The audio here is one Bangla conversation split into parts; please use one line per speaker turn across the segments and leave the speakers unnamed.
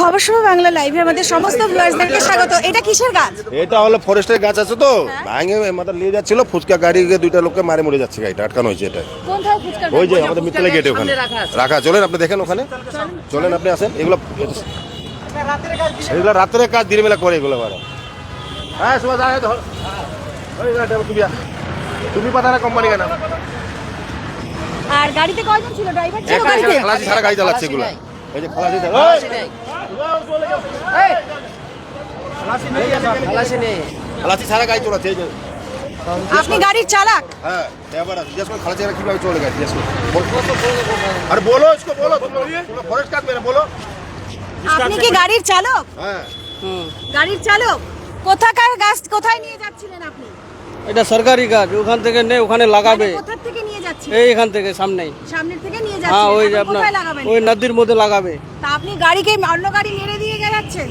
খবর সময় বাংলা লাইভে আমাদের সমস্ত ভিউয়ার্সদেরকে স্বাগত। এটা কিসের গাছ?
এটা হলো ফরেস্টের গাছ আছে তো। ভাঙে মাথা নিয়ে যাচ্ছিল ফুচকা গাড়িকে দুইটা লোককে মারে মরে যাচ্ছে গাড়িটা আটকানো হয়েছে এটা। ওই যে আমাদের মিত্তলে গেটে ওখানে। রাখা চলেন আপনি দেখেন ওখানে। চলেন আপনি আসেন। এগুলো এগুলো রাত্রে কাজ দিনের বেলা করে এগুলো হ্যাঁ সুভাষ তুমি তুমি পাতা না কোম্পানি কেন
আর গাড়িতে কয়জন ছিল? ড্রাইভার ছিল গাড়িতে?
সারা গাড়ি চালাচ্ছে এগুলো। এই যে খালাসি ওই! খালাসি সারা গাড়ি চলাচ্ছে এই যে
আপনি গাড়ির চালক
হ্যাঁ এবার জিজ্ঞেস করে খালাসি সারা কিভাবে চলে গেছে জিজ্ঞেস করো আরে বলো इसको बोलो तुम लोग फॉरेस्ट काट मेरा बोलो
আপনি কি গাড়ির চালক
হ্যাঁ
গাড়ির চালক কোথাকার গাছ কোথায় নিয়ে যাচ্ছিলেন আপনি
এটা সরকারি গাছ ওখান থেকে নেই ওখানে লাগাবে
কোথা থেকে যাচ্ছিলেন
এই এখান থেকে সামনেই।
সামনের থেকে নিয়ে
হ্যাঁ ওই যে আপনার ওই নদীর মধ্যে লাগাবে।
তা আপনি গাড়িকে অন্য গাড়ি মেরে দিয়ে যাচ্ছেন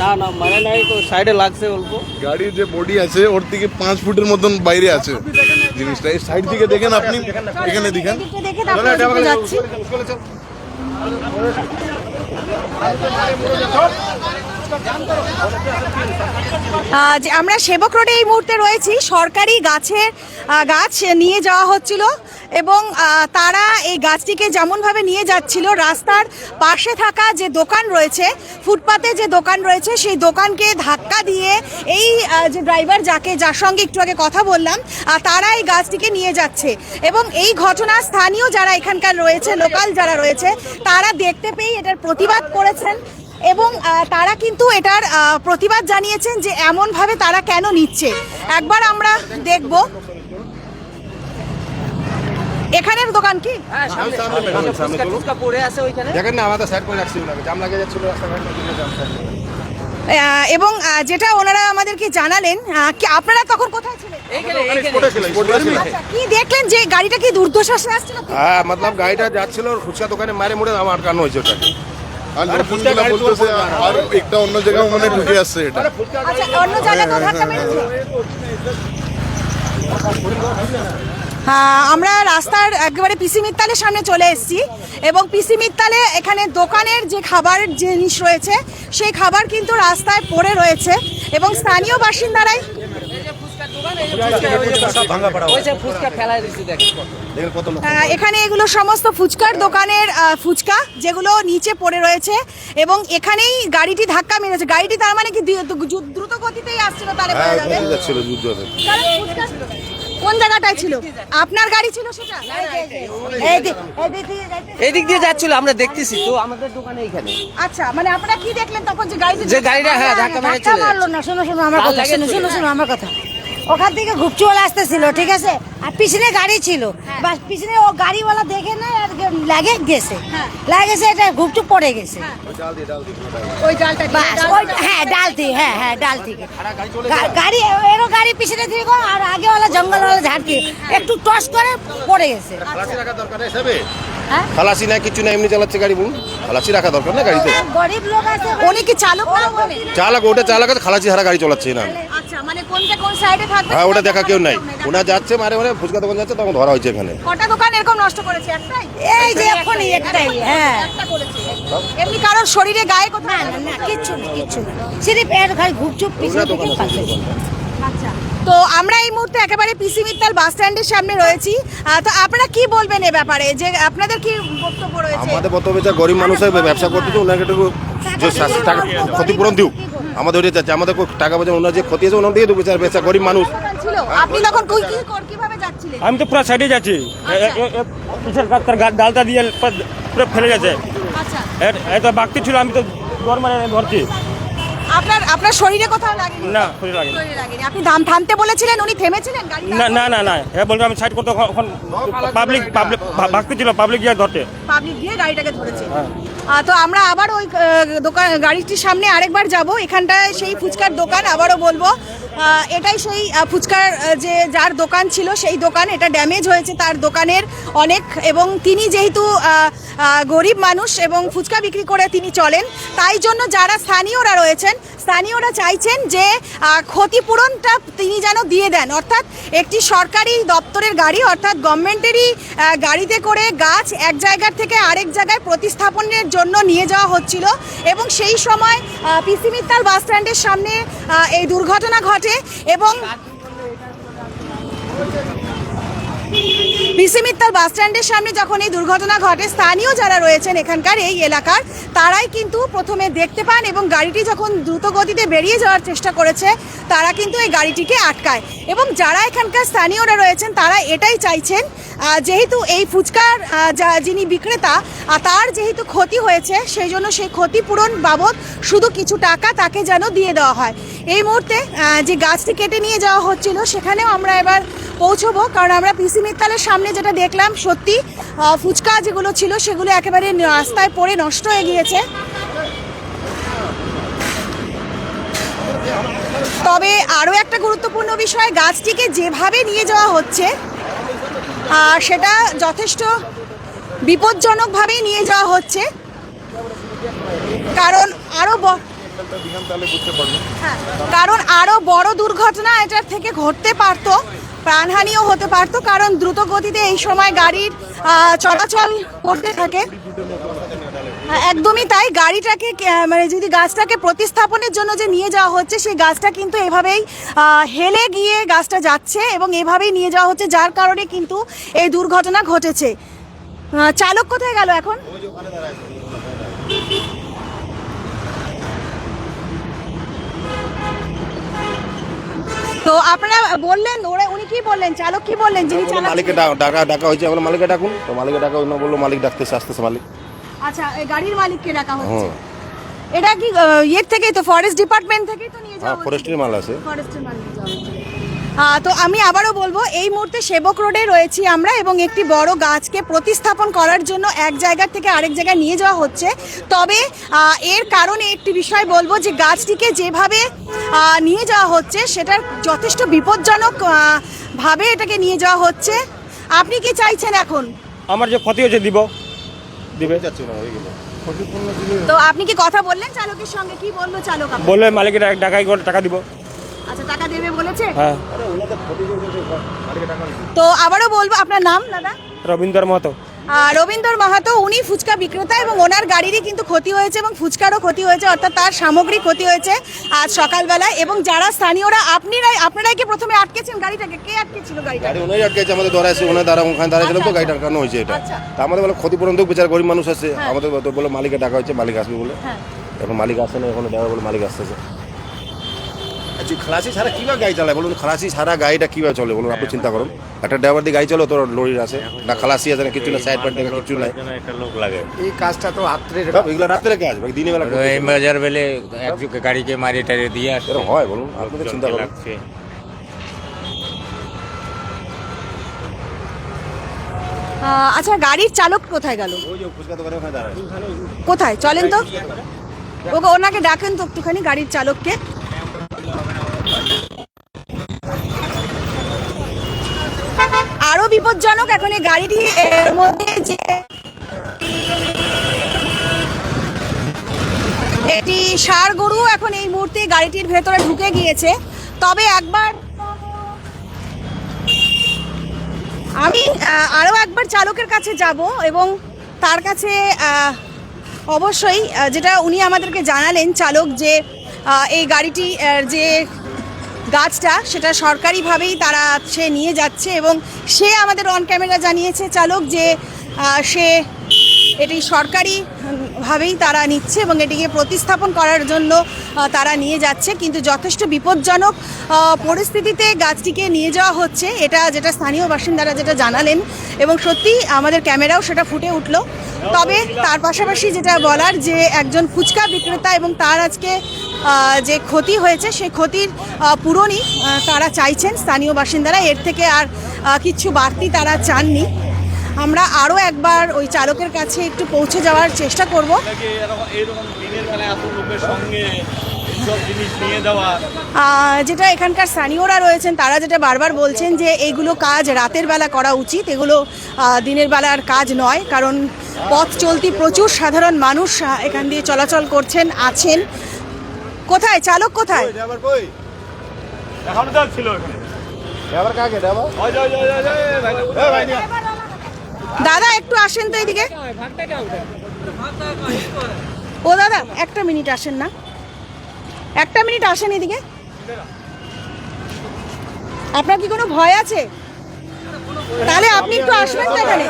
না না মানে নাই তো সাইডে লাগছে অল্প।
গাড়ির যে বডি আছে ওর থেকে পাঁচ ফুটের মতন বাইরে আছে। জিনিসটা এই সাইড থেকে দেখেন আপনি এখানে দেখেন।
যাচ্ছি। আমরা সেবক রোডে এই মুহূর্তে রয়েছি। সরকারি গাছের গাছ নিয়ে যাওয়া হচ্ছিল। এবং তারা এই গাছটিকে যেমনভাবে নিয়ে যাচ্ছিল, রাস্তার পাশে থাকা যে দোকান রয়েছে, ফুটপাতে যে দোকান রয়েছে, সেই দোকানকে ধাক্কা দিয়ে এই যে ড্রাইভার যাকে, যার সঙ্গে একটু আগে কথা বললাম তারা এই গাছটিকে নিয়ে যাচ্ছে। এবং এই ঘটনা স্থানীয় যারা এখানকার রয়েছে, লোকাল যারা রয়েছে, তারা দেখতে পেয়ে এটার প্রতিবাদ করেছেন এবং তারা কিন্তু এটার প্রতিবাদ জানিয়েছেন যে এমনভাবে তারা কেন নিচ্ছে। একবার আমরা দেখব। এখানের দোকান কি?
দেখেন না আমাদের সাইড করে রাখছি জাম লাগে যাচ্ছিল
এবং যেটা ওনারা আমাদেরকে জানালেন কি আপনারা তখন কোথায় ছিলেন? আচ্ছা, কি দেখলেন যে গাড়িটা কি আসছিল?
হ্যাঁ মতলব গাড়িটা যাচ্ছিল ওর ফুচকা দোকানে মারে মুড়ে আমার আটকানো হয়েছে ওটাকে।
আর একটা অন্য জায়গায় মনে ঢুকে আসছে এটা।
আচ্ছা অন্য জায়গায় তো ধাক্কা মেরেছে হ্যাঁ। আমরা রাস্তার একেবারে পিসি মিত্তালের সামনে চলে এসেছি এবং পিসি মিত্তালে এখানে দোকানের যে খাবার জিনিস রয়েছে সেই খাবার কিন্তু রাস্তায় পড়ে রয়েছে এবং স্থানীয় বাসিন্দারাই আহ, এখানে এগুলো সমস্ত ফুচকার দোকানের ফুচকা যেগুলো নিচে পড়ে রয়েছে এবং এখানেই গাড়িটি ধাক্কা মেরেছে। গাড়িটি তার মানে কি দ্রু- দ্রু- দ্রুত গতিতেই আসছিল তাহলে কোন জায়গাটায় ছিল? আপনার গাড়ি ছিল সেটা?
এদিক দিয়ে যাচ্ছিল আমরা দেখতেছি তো আমাদের দোকানে এখানে
আচ্ছা মানে আপনারা কি দেখলেন তখন যে গাড়িতে
যে গাড়িটা হ্যাঁ ধাক্কা মেরে চলে
মারলো না শোনো শোনো আমার কথা শোনো শোনো শোনো আমার কথা। ওখান থেকে ঘুপচুয়ালা আসতেছিল ঠিক আছে? আর পিছনে গাড়ি ছিল। বাস পিছনে ও গাড়িওয়ালা দেখে না আর লাগে গেছে।
হ্যাঁ।
লাগেছে এটা ঘুপচুপ পড়ে গেছে।
ওই ডালটা দিয়ে-
বাস ওই হ্যাঁ ডাল থেকে হ্যাঁ হ্যাঁ ডাল থেকে। গা- গাড়ি এরও গাড়ি পিছনে থেকে আর আগেওয়ালা জঙ্গলওয়ালা ঝাড় দিয়ে একটু টস করে পড়ে গেছে।
খালাসি
হ্যাঁ?
খালাসি না কিছু না এমনি চালাচ্ছে গাড়ি বলুন খালাসি রাখা দরকার না গাড়িতে?
গরিব লোক আছে
উনি কি চালক না?
চালাক ওটা চালাক আছে, খালাসি হারা গাড়ি চালাচ্ছে না।
আচ্ছা মানে কোনটা কোন সাইডে থাকবে
হ্যাঁ ওটা দেখা কেউ নাই। ওনা যাচ্ছে মারে মারে ফুচকা দোকান যাচ্ছে তখন ধরা হয়েছে এখানে।
কটা দোকান এরকম নষ্ট করেছে? একটাই?
এই যে এখনই একটাই হ্যাঁ।
একটা করেছে। এমনি কারোর শরীরে গায়ে কোথায়
না না কিচ্ছু না কিচ্ছু না। সিরিপ এর খালি ঘুপচুপ পিছনে
আচ্ছা তো আমরা এই মুহূর্তে একেবারে পিসি মিত্তাল বাস স্ট্যান্ডের সামনে রয়েছি। তো আপনারা কি বলবেন এ ব্যাপারে? যে আপনাদের কি বক্তব্য রয়েছে?
আমাদের বর্তমানে যা গরিব মানুষ হয় ব্যবসা করতে তো ওনাকে একটু যে শাস্তি টাকা ক্ষতিপূরণ দিক আমাদের ওইটা যাচ্ছে আমাদের টাকা পয়সা ওনার যে ক্ষতি আছে ওনার দিয়ে দেবো বেচার বেচা গরিব মানুষ।
আপনি তখন কি কি কীভাবে যাচ্ছিলেন?
আমি তো পুরো সাইডে যাচ্ছি। পিছের রাস্তার ডালটা দিয়ে পুরো- ফেলে যাচ্ছে
আচ্ছা।
এ- এটা বাঘটি ছিল আমি তো দর মানে ধরছি
আপনার আপনার শরীরে কোথাও লাগেনি?
না শরীরে লাগেনি।
শরীরে লাগেনি। আপনি দাম থামতে বলেছিলেন উনি থেমেছিলেন গাড়ি
না না না না। হ্যাঁ বলবে আমি সাইড করতে এখন পাবলিক পাবলিক ভাগতে ছিল পাবলিক গিয়ে ধরতে।
পাবলিক গিয়ে গাড়িটাকে ধরেছে। আহ, তো আমরা আবার ওই দোকান গাড়িটির সামনে আরেকবার যাব। এখানটায় সেই ফুচকার দোকান আবারও বলব। এটাই সেই ফুচকার যে যার দোকান ছিল সেই দোকান, এটা ড্যামেজ হয়েছে তার দোকানের অনেক। এবং তিনি যেহেতু গরিব মানুষ এবং ফুচকা বিক্রি করে তিনি চলেন, তাই জন্য যারা স্থানীয়রা রয়েছেন, স্থানীয়রা চাইছেন যে ক্ষতিপূরণটা তিনি যেন দিয়ে দেন। অর্থাৎ একটি সরকারি দপ্তরের গাড়ি, অর্থাৎ গভর্নমেন্টেরই গাড়িতে করে গাছ এক জায়গার থেকে আরেক জায়গায় প্রতিস্থাপনের জন্য নিয়ে যাওয়া হচ্ছিল। এবং সেই সময় পিসি মিত্তাল বাস স্ট্যান্ডের সামনে এই দুর্ঘটনা ঘটে। এবং পিসি মিত্তাল বাস স্ট্যান্ডের সামনে যখন এই দুর্ঘটনা ঘটে, স্থানীয় যারা রয়েছেন এখানকার এই এলাকার, তারাই কিন্তু প্রথমে দেখতে পান এবং গাড়িটি যখন দ্রুত গতিতে বেরিয়ে যাওয়ার চেষ্টা করেছে, তারা কিন্তু এই গাড়িটিকে আটকায়। এবং যারা এখানকার স্থানীয়রা রয়েছেন, তারা এটাই চাইছেন যেহেতু এই ফুচকার যিনি বিক্রেতা তার যেহেতু ক্ষতি হয়েছে, সেই জন্য সেই ক্ষতিপূরণ বাবদ শুধু কিছু টাকা তাকে যেন দিয়ে দেওয়া হয়। এই মুহূর্তে যে গাছটি কেটে নিয়ে যাওয়া হচ্ছিল, সেখানেও আমরা এবার পৌঁছবো, কারণ আমরা পিসি মিত্তালের সামনে যেটা দেখলাম সত্যি ফুচকা যেগুলো ছিল সেগুলো একেবারে রাস্তায় পড়ে নষ্ট হয়ে গিয়েছে। তবে আরও একটা গুরুত্বপূর্ণ বিষয় গাছটিকে যেভাবে নিয়ে যাওয়া হচ্ছে আর সেটা যথেষ্ট বিপজ্জনকভাবেই নিয়ে যাওয়া হচ্ছে। কারণ আরও হ্যাঁ, কারণ আরও বড় দুর্ঘটনা এটার থেকে ঘটতে পারতো। প্রাণহানিও হতে পারতো, কারণ দ্রুত গতিতে এই সময় গাড়ির চলাচল করতে থাকে। একদমই তাই, গাড়িটাকে মানে যদি গাছটাকে প্রতিস্থাপনের জন্য যে নিয়ে যাওয়া হচ্ছে, সেই গাছটা কিন্তু এভাবেই হেলে গিয়ে গাছটা যাচ্ছে এবং এভাবেই নিয়ে যাওয়া হচ্ছে, যার কারণে কিন্তু এই দুর্ঘটনা ঘটেছে। চালক কোথায় গেল এখন? তো আপনারা বললেন ওরা উনি কি বললেন? চালক কি বললেন? যিনি
চালক মালিককে
চালাচ্ছিলেন
ডাকা ডাকা হয়েছে আমরা মালিককে ডাকুন। তো মালিককে ডাকা অন্য বলল মালিক ডাকতেছে আসতেছে মালিক।
আচ্ছা এই গাড়ির মালিককে ডাকা হচ্ছে।
হুম।
এটা কি ইয়ে থেকেই তো ফরেস্ট ডিপার্টমেন্ট থেকেই তো নিয়ে যাওয়া
হ্যাঁ ফরেস্টের মাল আছে।
ফরেস্টের মাল নিয়ে যাওয়া তো আমি আবারও বলব এই মুহূর্তে সেবক রোডে রয়েছি আমরা এবং একটি বড় গাছকে প্রতিস্থাপন করার জন্য এক জায়গা থেকে আরেক জায়গায় নিয়ে যাওয়া হচ্ছে। তবে এর কারণে একটি বিষয় বলব যে গাছটিকে যেভাবে নিয়ে যাওয়া হচ্ছে সেটার যথেষ্ট বিপজ্জনক ভাবে এটাকে নিয়ে যাওয়া হচ্ছে। আপনি কি চাইছেন এখন?
আমার যে ক্ষতি হয়েছে দিব। দিবে।
যাচ্ছে না হয়ে গেল
তো আপনি কি কথা বললেন চালকের সঙ্গে? কি বলল চালক আপনাকে?
বললে মালিকের ডাকাই করে টাকা দিব।
আচ্ছা টাকা দেবে বলেছে?
হ্যাঁ।
তো আবারও বলব আপনার নাম দাদা?
রবীন্দ্র মতো
রবীন্দ্র মাহাতো উনি ফুচকা বিক্রেতা এবং ওনার গাড়িরই কিন্তু ক্ষতি হয়েছে এবং ফুচকারও ক্ষতি হয়েছে অর্থাৎ তার সামগ্রিক ক্ষতি হয়েছে আজ সকালবেলায় এবং যারা স্থানীয়রা আপনিরাই আপনারাই কি প্রথমে আটকেছেন গাড়িটাকে? কে আটকেছিল গাড়িটা
গাড়ি ওনাই আটকেছে আমাদের ধরা আছে ওনার দ্বারা ওখানে দাঁড়াইছিলাম তো গাড়িটা আটকানো হয়েছে এটা।
আচ্ছা।
তা আমাদের বলে ক্ষতিপূরণ তো বিচার গরিব মানুষ আছে আমাদের তো বলে মালিকে ডাকা হচ্ছে মালিক আসবে বলে।
হ্যাঁ।
এখন মালিক আসে না এখন ড্রাইভার বলে মালিক আসতেছে। আচ্ছা খালাসি ছাড়া কীভাবে গাড়ি চালায়? বলুন খালাসি ছাড়া গাড়িটা কীভাবে চলে? বলুন আপনি চিন্তা করুন। একটা ড্রাইভার দিয়ে গাড়ি চলো তোর লরির আছে। না খালাসি আছে না কিছু না সাইড পার্ট কিছু নাই।
একটা লোক লাগে
এই কাজটা তো রাত্রে
এগুলো রাত্রে কাজ বাকি দিনের বেলা
এই বাজার বেলে একজনকে গাড়িকে মারি টারি দিয়ে আসে।
হয় বলুন আপনি চিন্তা করুন।
লাগছে।
আচ্ছা গাড়ির চালক কোথায় গেল? কোথায়? চলেন তো। ওকে ওনাকে ডাকেন তো একটুখানি গাড়ির চালককে। আরও বিপজ্জনক এখন এই গাড়িটি, এর মধ্যে যে একটি ষাঁড় গরু এখন এই মুহূর্তে গাড়িটির ভেতরে ঢুকে গিয়েছে। তবে একবার আমি আরও একবার চালকের কাছে যাব এবং তার কাছে অবশ্যই যেটা উনি আমাদেরকে জানালেন চালক যে এই গাড়িটি যে গাছটা সেটা সরকারিভাবেই তারা সে নিয়ে যাচ্ছে এবং সে আমাদের অন ক্যামেরা জানিয়েছে চালক যে সে এটি সরকারি ভাবেই তারা নিচ্ছে এবং এটিকে প্রতিস্থাপন করার জন্য তারা নিয়ে যাচ্ছে। কিন্তু যথেষ্ট বিপজ্জনক পরিস্থিতিতে গাছটিকে নিয়ে যাওয়া হচ্ছে। এটা যেটা স্থানীয় বাসিন্দারা যেটা জানালেন এবং সত্যি আমাদের ক্যামেরাও সেটা ফুটে উঠল। তবে তার পাশাপাশি যেটা বলার যে একজন ফুচকা বিক্রেতা এবং তার আজকে যে ক্ষতি হয়েছে সেই ক্ষতির পূরণই তারা চাইছেন স্থানীয় বাসিন্দারা। এর থেকে আর কিছু বাড়তি তারা চাননি। আমরা আরও একবার ওই চালকের কাছে একটু পৌঁছে যাওয়ার চেষ্টা করব। যেটা এখানকার স্থানীয়রা রয়েছেন তারা যেটা বারবার বলছেন যে এইগুলো কাজ রাতের বেলা করা উচিত এগুলো দিনের বেলার কাজ নয় কারণ পথ চলতি প্রচুর সাধারণ মানুষ এখান দিয়ে চলাচল করছেন আছেন। কোথায়? চালক কোথায়?
ড্রাইভার কই?
এখন তো ছিল এখানে
ড্রাইভার কাকে ড্রাইভার? এ ভাই নিয়ে আয়।
দাদা একটু আসেন তো এদিকে ও দাদা একটা মিনিট আসেন না। একটা মিনিট আসেন এদিকে। আপনার কি কোনো ভয় আছে? তাহলে আপনি একটু আসবেন না এখানে?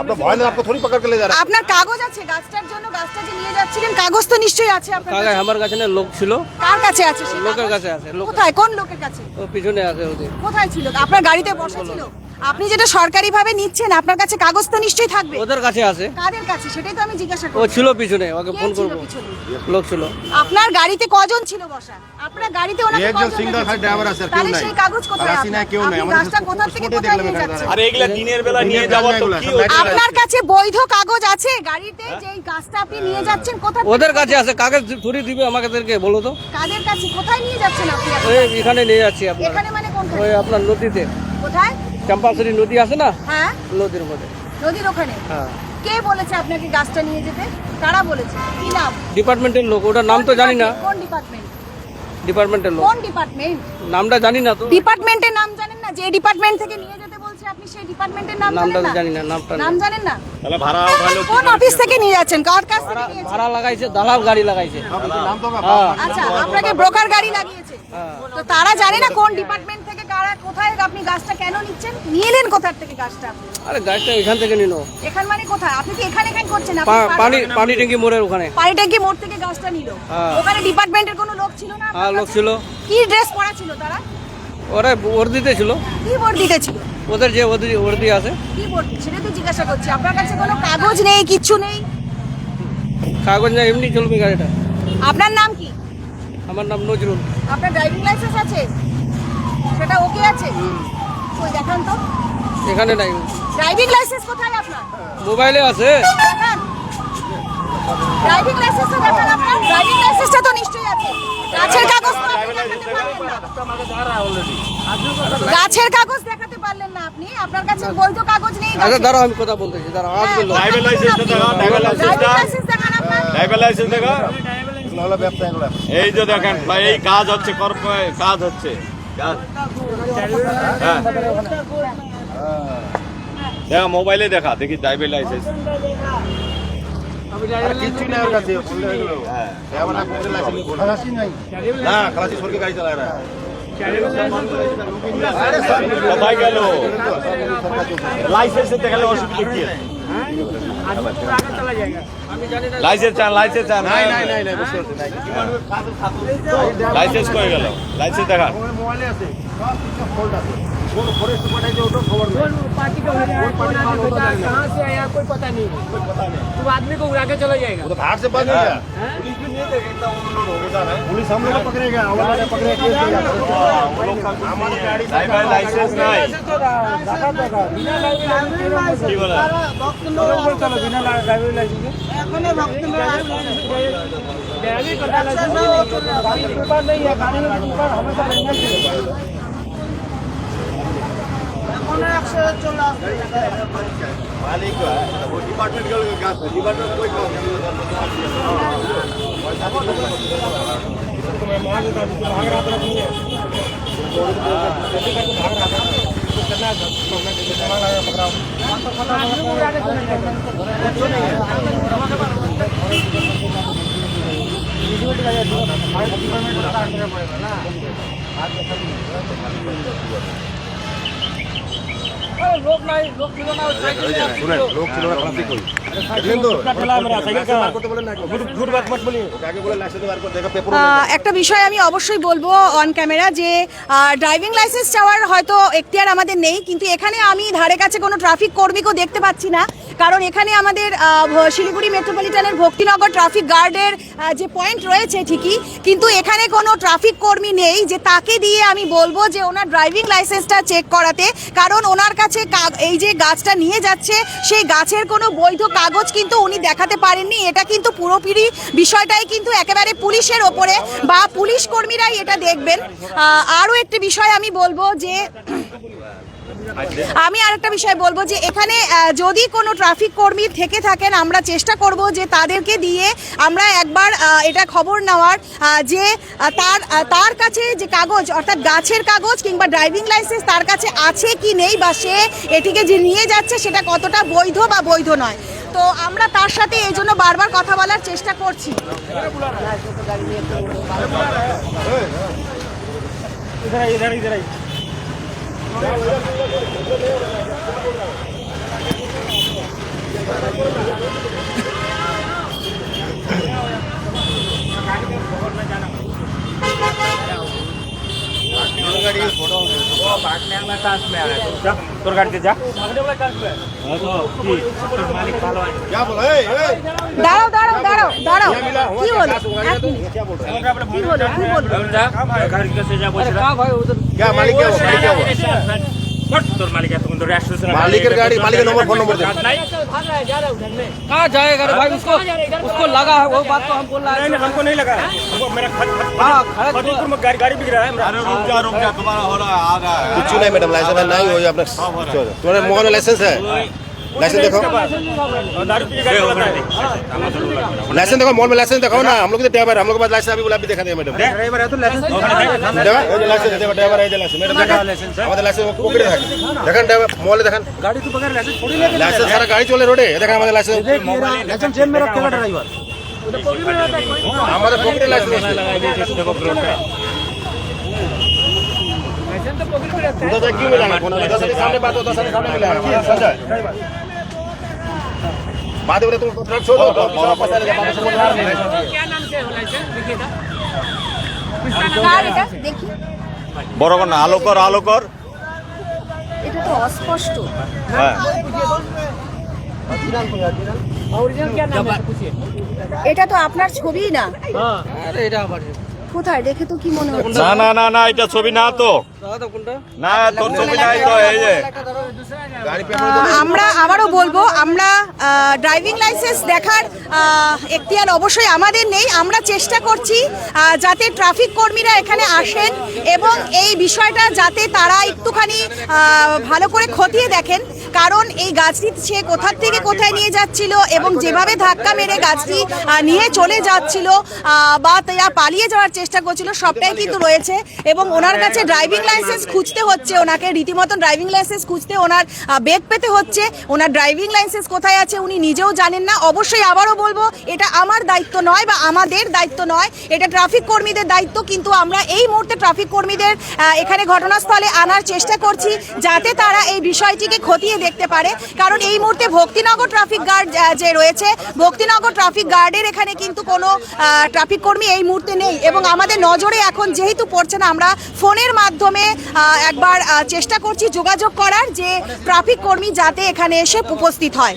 আপনার ভয় না আপনি থরি পকড় করে যা
আপনার কাগজ আছে গাছটার জন্য? গাছটা যে নিয়ে যাচ্ছিলেন? কাগজ তো নিশ্চয়ই আছে আপনার কাগজ
আমার কাছে না লোক ছিল।
কার কাছে আছে
লোকের কাছে আছে
কোথায়? কোন লোকের কাছে?
ও পিছনে আছে ওদের
কোথায় ছিল? আপনার গাড়িতে বসে ছিল? আপনি যেটা সরকারি ভাবে নিচ্ছেন আপনার কাছে কাগজ তো নিশ্চয়ই থাকবে।
ওদের কাছে আছে।
কাদের কাছে? সেটাই তো আমি জিজ্ঞাসা
ও
করছি।
ছিল পিছনে ওকে
কে
ফোন
ছিল
করব।
পিছনে?
লোক ছিল।
আপনার গাড়িতে কজন ছিল বসা আপনার গাড়িতে ওনাকে
একজন
কজন
সিঙ্গেল? খালি ড্রাইভার আছে আর কেউ
তাহলে
নাই।
সেই কাগজ কোথায়
নাই
আপনার?
কেউ নাই।
আপনি
আমাদের
গাছটা কোথা থেকে কোথায় নিয়ে যাচ্ছেন?
আর এগুলা দিনের বেলা নিয়ে যাওয়া তো কি
আপনার কাছে বৈধ কাগজ আছে গাড়িতে যে এই গাছটা আপনি নিয়ে যাচ্ছেন কোথা থেকে?
ওদের কাছে আছে। কাগজ থুরি দিবে আমাদেরকে বলো তো।
কাদের কাছে? কোথায় নিয়ে যাচ্ছেন আপনি এখন?
ওই এখানে নিয়ে যাচ্ছি আপনার
এখানে মানে কোনখানে
ওই আপনার নদীতে।
কোথায়?
চম্পাশ্বরী নদী আছে না?
হ্যাঁ।
নদীর মধ্যে
নদীর ওখানে?
হ্যাঁ।
কে বলেছে আপনাকে গাছটা নিয়ে যেতে? কারা বলেছে? কি নাম?
ডিপার্টমেন্টের লোক ওটার নাম তো জানি না।
কোন ডিপার্টমেন্ট
ডিপার্টমেন্টের লোক।
কোন ডিপার্টমেন্ট
নামটা জানি না তো।
ডিপার্টমেন্টের নাম জানেন না? যে ডিপার্টমেন্ট থেকে নিয়ে যেতে বলছে আপনি সেই ডিপার্টমেন্টের নাম
নামটা
জানেন না?
জানি না নামটা
নাম জানেন না?
তাহলে ভাড়া উঠালো
কোন অফিস থেকে নিয়ে যাচ্ছেন? কার কাছ থেকে নিয়েছেন
ভাড়া লাগাইছে দালাল গাড়ি লাগাইছে।
নাম তো
হ্যাঁ।
আচ্ছা আপনাকে ব্রোকার গাড়ি লাগিয়েছে।
হ্যাঁ।
তো তারা জানে না কোন ডিপার্টমেন্ট কোথায়? আপনি গাছটা কেন নিচ্ছেন? নিয়ে কোথার থেকে গাছটা?
আরে গাছটা এখান থেকে
এখান মানে কোথায়? আপনি কি এখানে এখানে করছেন? আপনি পানি-
পানি ট্যাঙ্কি মোড়ের ওখানে।
পানি ট্যাঙ্কি মোড় থেকে গাছটা নিল।
হ্যাঁ।
ওখানে ডিপার্টমেন্টের কোনো লোক ছিল না
হ্যাঁ লোক ছিল।
কি ড্রেস পরা ছিল তারা?
ওরা ছিল।
কি ছিল?
ওদের যে ওদের ওর্দি আছে।
কি বর্দি সেটা তো জিজ্ঞাসা করছি। আপনার কাছে কোনো কাগজ নেই কিচ্ছু নেই?
কাগজ না এমনি চলবে গাড়িটা।
আপনার নাম কি?
আমার নাম নজরুল।
আপনার ড্রাইভিং লাইসেন্স আছে? সেটা ওকে আছে? কই দেখান তো।
এখানে নাই।
ড্রাইভিং লাইসেন্স কোথায় আপনার?
মোবাইলে আছে।
দেখান। ড্রাইভিং লাইসেন্সটা দেখান আপনার। ড্রাইভিং লাইসেন্সটা তো নিশ্চয়ই আছে। গাছের কাগজ তো আপনি দেখাতে পারলেন না। গাছের কাগজ দেখাতে পারলেন না আপনি। আপনার কাছে বৈধ কাগজ নেই
আচ্ছা দাঁড়াও আমি কথা বলতেছি দাঁড়াও আসবে লোক।
ড্রাইভিং লাইসেন্সটা দেখাও, ড্রাইভিং লাইসেন্সটা।
ড্রাইভিং লাইসেন্স
এই যে দেখেন ভাই এই কাজ হচ্ছে কর্ম কাজ হচ্ছে। হ্যাঁ। দেখা মোবাইলে দেখা দেখি ড্রাইভিং লাইসেন্স
কিছু হ্যাঁ। না ওর হ্যাঁ।
লাইসেন্স খালাসি লাইসেন্স দেখালে অসুবিধা কি? আছে লাইসেন্স চান লাইসেন্স চান
হ্যাঁ।
লাইসেন্স কয়ে গেল? লাইসেন্স দেখান।
মোবাইলে আছে। সব কিছু ফোল্ড আছে কোন ফরেস্ট পাঠাই যে ওটা খবর নেই वो तो घाट से बंद है क्या पुलिस भी नहीं देखेगा उन लोग होगा ना पुलिस हम लोग पकड़ेगा हम लोग ने पकड़े केस दिया हमारी गाड़ी से
ড্রাইভার লাইসেন্স নাই কি বলে
मालिक है वो डिपार्टमेंट का काम है डिपार्टमेंट कोई काम नहीं শুনেন লোক ছিল না ট্রাফিক কই দেখলেন তো বার করতে বলেন না গুড বাট মত বলি আগে বলে লাইসেন্স বার করে দেখা পেপার
আহ, একটা বিষয় আমি অবশ্যই বলব অন ক্যামেরা যে ড্রাইভিং লাইসেন্স চাওয়ার হয়তো এখতিয়ার আমাদের নেই, কিন্তু এখানে আমি ধারে কাছে কোনো ট্রাফিক কর্মীকেও দেখতে পাচ্ছি না। কারণ এখানে আমাদের শিলিগুড়ি মেট্রোপলিটনের ভক্তিনগর ট্রাফিক গার্ডের যে পয়েন্ট রয়েছে ঠিকই, কিন্তু এখানে কোনো ট্রাফিক কর্মী নেই যে তাকে দিয়ে আমি বলব যে ওনার ড্রাইভিং লাইসেন্সটা চেক করাতে। কারণ ওনার কাছে এই যে গাছটা নিয়ে যাচ্ছে, সেই গাছের কোনো বৈধ কাগজ কিন্তু উনি দেখাতে পারেননি। এটা কিন্তু পুরোপুরি বিষয়টাই কিন্তু একেবারে পুলিশের ওপরে বা পুলিশ কর্মীরাই এটা দেখবেন। আরও একটি বিষয় আমি বলব যে আমি আরেকটা বিষয় বলব যে এখানে যদি কোনো ট্রাফিক কর্মী থেকে থাকেন আমরা চেষ্টা করব যে তাদেরকে দিয়ে আমরা একবার এটা খবর নেওয়ার যে তার তার কাছে যে কাগজ অর্থাৎ গাছের কাগজ কিংবা ড্রাইভিং লাইসেন্স তার কাছে আছে কি নেই বা সে এটিকে যে নিয়ে যাচ্ছে সেটা কতটা বৈধ বা বৈধ নয় তো আমরা তার সাথে এই জন্য বারবার কথা বলার চেষ্টা করছি 頑張れ!
তোর গাড়িতে যা
দাঁড়াও দাঁড়াও দাঁড়াও দাঁড়াও কি বলো কি বলো কি হলো
গাড়ির কাছে যা বলছি
कहाँ भाई उधर
क्या मालिक क्या हुआ? मालिक क्या हुआ?
তোর মালিক এতক্ষণ তো রেস্টুরেন্ট
মালিকের গাড়ি মালিকের নম্বর ফোন নম্বর দেন
कहाँ जाएगा रे भाई उसको उसको लगा है वो बात तो हम बोल रहे हैं
हमको नहीं लगा हमको मेरा
हाँ खड़ा
खतीपुर में गाड़ी गाड़ी बिक रहा है
अरे रुक जा रुक जा तुम्हारा हो रहा है आ रहा है
कुछ नहीं मैडम लाइसेंस नहीं हो आपने तुम्हारे मोबाइल में लाइसेंस है लाइसेंस देखो
दारू पी के गाड़ी चलाता है
लाइसेंस देखो मॉल में लाइसेंस दिखाओ ना हम लोग तो ड्राइवर हम लोग के पास लाइसेंस अभी बोला अभी दिखा दिया मैडम
ड्राइवर है तो लाइसेंस
देखो এই যে লাইসেন্স দেখো ড্রাইভার এই যে লাইসেন্স ম্যাডাম দেখেন আমাদের লাইসেন্স পকেটে থাকে দেখেন ড্রাইভার মলে দেখেন
गाड़ी तो बगैर लाइसेंस थोड़ी लेके
লাইসেন্স সারা গাড়ি চলে রোডে এই দেখেন আমাদের লাইসেন্স
लाइसेंस जेब में रखेगा ड्राइवर
আমাদের পকেটে লাইসেন্স
देखो फ्रंट पे
उधर से क्यों मिला फोन उधर से सामने बात उधर से सामने मिला संजय बात बोले तुम ट्रक छोड़ दो वापस आ जाओ वापस बोल रहा
কার এটা দেখি
বড় কর না আলো কর আলো কর
এটা তো অস্পষ্ট
হ্যাঁ
এটা তো আপনার ছবি না
अरे এটা আমার
কোথায় দেখে তো কি মনে হচ্ছে
না না না না এটা ছবি না তো
আমরা আবারও বলব আমরা ড্রাইভিং লাইসেন্স দেখার এখতিয়ার অবশ্যই আমাদের নেই। আমরা চেষ্টা করছি যাতে ট্রাফিক কর্মীরা এখানে আসেন এবং এই বিষয়টা যাতে তারা একটুখানি ভালো করে খতিয়ে দেখেন। কারণ এই গাছটি সে কোথার থেকে কোথায় নিয়ে যাচ্ছিল এবং যেভাবে ধাক্কা মেরে গাছটি নিয়ে চলে যাচ্ছিল বা তারা পালিয়ে যাওয়ার চেষ্টা করছিল সবটাই কিন্তু রয়েছে। এবং ওনার কাছে ড্রাইভিং লাইসেন্স খুঁজতে হচ্ছে ওনাকে, রীতিমতন ড্রাইভিং লাইসেন্স খুঁজতে ওনার বেগ পেতে হচ্ছে। ওনার ড্রাইভিং লাইসেন্স কোথায় আছে উনি নিজেও জানেন না। অবশ্যই আবারও বলব, এটা আমার দায়িত্ব নয় বা আমাদের দায়িত্ব নয়, এটা ট্রাফিক কর্মীদের দায়িত্ব, কিন্তু আমরা এই মুহূর্তে ট্রাফিক কর্মীদের এখানে ঘটনাস্থলে আনার চেষ্টা করছি যাতে তারা এই বিষয়টিকে খতিয়ে দেখতে পারে। কারণ এই মুহূর্তে ভক্তিনগর ট্রাফিক গার্ড যে রয়েছে, ভক্তিনগর ট্রাফিক গার্ডের এখানে কিন্তু কোনো ট্রাফিক কর্মী এই মুহূর্তে নেই। এবং আমাদের নজরে এখন যেহেতু পড়ছে না, আমরা ফোনের মাধ্যমে আহ, একবার চেষ্টা করছি যোগাযোগ করার যে ট্রাফিক কর্মী যাতে এখানে এসে উপস্থিত হয়।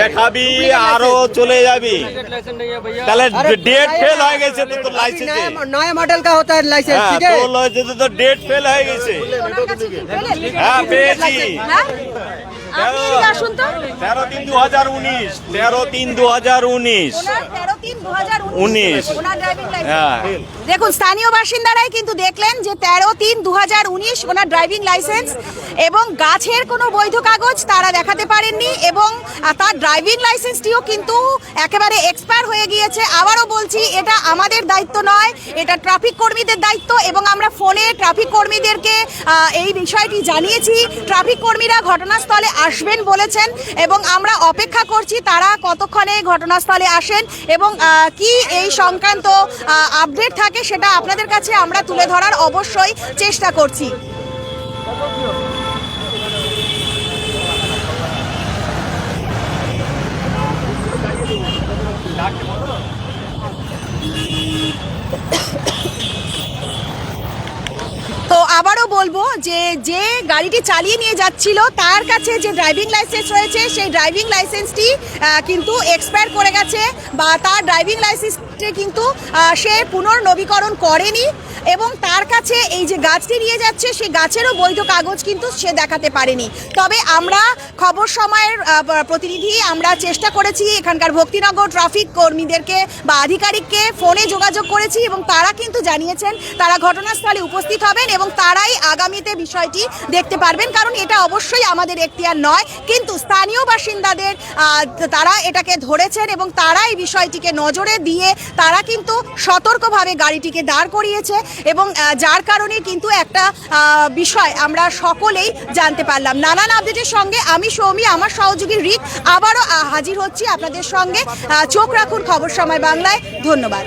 দেখাবি আরও চলে যাবি। তাহলে ডেট ফেল হয়ে গেছে তো তোর লাইসেন্স।
নয়া মডেল কা হতা লাইসেন্স হ্যাঁ, ঠিক
হ্যাঁ তোর লাইসেন্স তো ডেট ফেল হয়ে গেছে। হ্যাঁ পেয়েছি।
আসুন তো।
তেরো তিন দু হাজার উনিশ তেরো তিন দু হাজার উনিশ।
ওনার 13 তিন 2019
উনিশ।
ওনার ড্রাইভিং
হ্যাঁ।
দেখুন স্থানীয় বাসিন্দারাই কিন্তু দেখলেন যে তেরো তিন দু হাজার উনিশ ওনার ড্রাইভিং লাইসেন্স এবং গাছের কোনো বৈধ কাগজ তারা দেখাতে পারেননি এবং তার ড্রাইভিং লাইসেন্সটিও কিন্তু একেবারে এক্সপায়ার হয়ে গিয়েছে। আবারও বলছি এটা আমাদের দায়িত্ব নয় এটা ট্রাফিক কর্মীদের দায়িত্ব এবং আমরা ফোনে ট্রাফিক কর্মীদেরকে এই বিষয়টি জানিয়েছি। ট্রাফিক কর্মীরা ঘটনাস্থলে আসবেন বলেছেন এবং আমরা অপেক্ষা করছি তারা কতক্ষণে ঘটনাস্থলে আসেন এবং কি এই সংক্রান্ত আপডেট থাকে সেটা আপনাদের কাছে আমরা তুলে ধরার অবশ্যই চেষ্টা করছি। আবারও বলব যে যে গাড়িটি চালিয়ে নিয়ে যাচ্ছিল, তার কাছে যে ড্রাইভিং লাইসেন্স রয়েছে, সেই ড্রাইভিং লাইসেন্সটি কিন্তু এক্সপায়ার করে গেছে, বা তার ড্রাইভিং লাইসেন্সটি কিন্তু সে পুনর্নবীকরণ করেনি এবং তার কাছে এই যে গাছটি নিয়ে যাচ্ছে সেই গাছেরও বৈধ কাগজ কিন্তু সে দেখাতে পারেনি। তবে আমরা খবর সময়ের প্রতিনিধি, আমরা চেষ্টা করেছি এখানকার ভক্তিনগর ট্রাফিক কর্মীদেরকে বা আধিকারিককে ফোনে যোগাযোগ করেছি এবং তারা কিন্তু জানিয়েছেন, তারা ঘটনাস্থলে উপস্থিত হবেন এবং তারাই আগামীতে বিষয়টি দেখতে পারবেন। কারণ এটা অবশ্যই আমাদের এখতিয়ার নয়, কিন্তু স্থানীয় বাসিন্দাদের তারা এটাকে ধরেছেন এবং তারা এই বিষয়টিকে নজরে দিয়ে তারা কিন্তু সতর্কভাবে গাড়িটিকে দাঁড় করিয়েছে এবং যার কারণে কিন্তু একটা বিষয় আমরা সকলেই জানতে পারলাম। নানান আপডেটের সঙ্গে আমি সৌমি, আমার সহযোগী রিক আবারও হাজির হচ্ছি আপনাদের সঙ্গে। চোখ রাখুন খবর সময় বাংলায়। ধন্যবাদ।